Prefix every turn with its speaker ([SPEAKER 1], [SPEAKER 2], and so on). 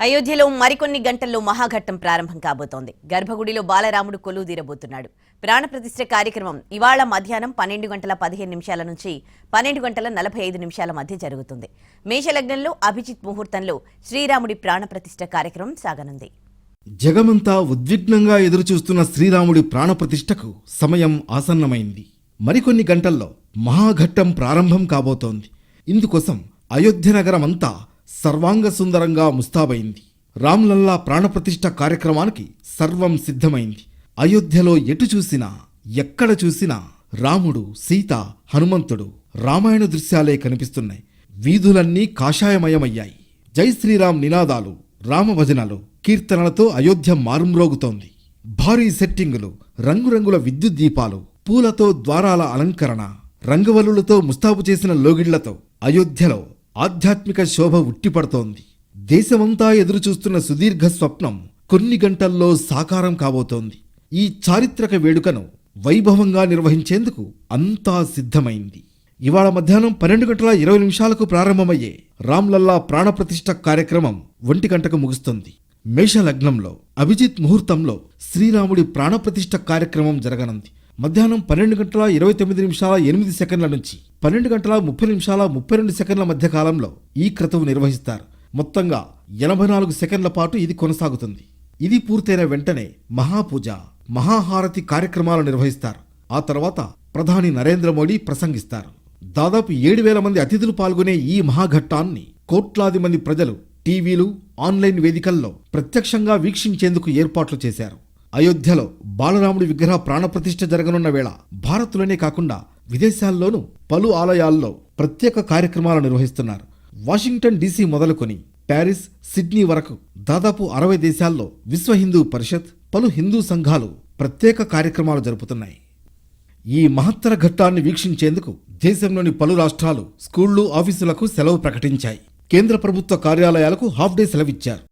[SPEAKER 1] అయోధ్యలో మరికొన్ని గంటల్లో మహాఘట్టం ప్రారంభం కాబోతోంది. గర్భగుడిలో బాలరాముడు కొలువు తీరబోతున్నాడు. ప్రాణప్రతిష్ఠ కార్యక్రమం ఇవాళ మధ్యాహ్నం పన్నెండు గంటల పదిహేను నిమిషాల నుంచి పన్నెండు గంటల నలభై ఐదు నిమిషాల మధ్య జరుగుతుంది. మేషలగ్నంలో అభిజిత్ ముహూర్తంలో శ్రీరాముడి ప్రాణప్రతిష్ఠ కార్యక్రమం సాగనుంది.
[SPEAKER 2] జగమంతా ఉద్విగ్నంగా ఎదురుచూస్తున్న శ్రీరాముడి ప్రాణప్రతిష్ఠకు సమయం ఆసన్నమైంది. మరికొన్ని గంటల్లో మహాఘట్టం ప్రారంభం కాబోతోంది. ఇందుకోసం అయోధ్య నగరమంతా సర్వాంగ సుందరంగా ముస్తాబైంది. రామ్లల్లా ప్రాణప్రతిష్ఠ కార్యక్రమానికి సర్వం సిద్ధమైంది. అయోధ్యలో ఎటు చూసినా ఎక్కడ చూసినా రాముడు సీత హనుమంతుడు రామాయణ దృశ్యాలే కనిపిస్తున్నాయి. వీధులన్నీ కాషాయమయమయ్యాయి. జై శ్రీరామ్ నినాదాలు రామభజనలు కీర్తనలతో అయోధ్య మారుమ్రోగుతోంది. భారీ సెట్టింగులు రంగురంగుల విద్యుత్ దీపాలు పూలతో ద్వారాల అలంకరణ రంగవల్లులతో ముస్తాబు చేసిన లోగిళ్ళతో అయోధ్యలో ఆధ్యాత్మిక శోభ ఉట్టిపడుతోంది. దేశమంతా ఎదురుచూస్తున్న సుదీర్ఘ స్వప్నం కొన్ని గంటల్లో సాకారం కాబోతోంది. ఈ చారిత్రక వేడుకను వైభవంగా నిర్వహించేందుకు అంతా సిద్ధమైంది. ఇవాళ మధ్యాహ్నం పన్నెండు గంటల ఇరవై నిమిషాలకు ప్రారంభమయ్యే రామ్లల్లా ప్రాణప్రతిష్ఠ కార్యక్రమం ఒంటి గంటకు ముగుస్తుంది. మేష లగ్నంలో అభిజిత్ ముహూర్తంలో శ్రీరాముడి ప్రాణప్రతిష్ఠ కార్యక్రమం జరగనుంది. మధ్యాహ్నం పన్నెండు గంటల ఇరవై తొమ్మిది నిమిషాల ఎనిమిది సెకండ్ల నుంచి పన్నెండు గంటల ముప్పై నిమిషాల ముప్పై రెండు సెకండ్ల మధ్య కాలంలో ఈ క్రతువు నిర్వహిస్తారు. మొత్తంగా ఎనభై నాలుగు సెకండ్ల పాటు ఇది కొనసాగుతుంది. ఇది పూర్తయిన వెంటనే మహాపూజ మహాహారతి కార్యక్రమాలు నిర్వహిస్తారు. ఆ తర్వాత ప్రధాని నరేంద్ర మోడీ ప్రసంగిస్తారు. దాదాపు ఏడు వేల మంది అతిథులు పాల్గొనే ఈ మహాఘట్టాన్ని కోట్లాది మంది ప్రజలు టీవీలు ఆన్లైన్ వేదికల్లో ప్రత్యక్షంగా వీక్షించేందుకు ఏర్పాట్లు చేశారు. అయోధ్యలో బాలరాముడి విగ్రహ ప్రాణప్రతిష్ఠ జరగనున్న వేళ భారత్లోనే కాకుండా విదేశాల్లోనూ పలు ఆలయాల్లో ప్రత్యేక కార్యక్రమాలు నిర్వహిస్తున్నారు. వాషింగ్టన్ డీసీ మొదలుకొని ప్యారిస్ సిడ్నీ వరకు దాదాపు అరవై దేశాల్లో విశ్వ హిందూ పరిషత్ పలు హిందూ సంఘాలు ప్రత్యేక కార్యక్రమాలు జరుపుతున్నాయి. ఈ మహత్తర ఘట్టాన్ని వీక్షించేందుకు దేశంలోని పలు రాష్ట్రాలు స్కూళ్ళు ఆఫీసులకు సెలవు ప్రకటించాయి. కేంద్ర ప్రభుత్వ కార్యాలయాలకు హాఫ్ డే సెలవిచ్చారు.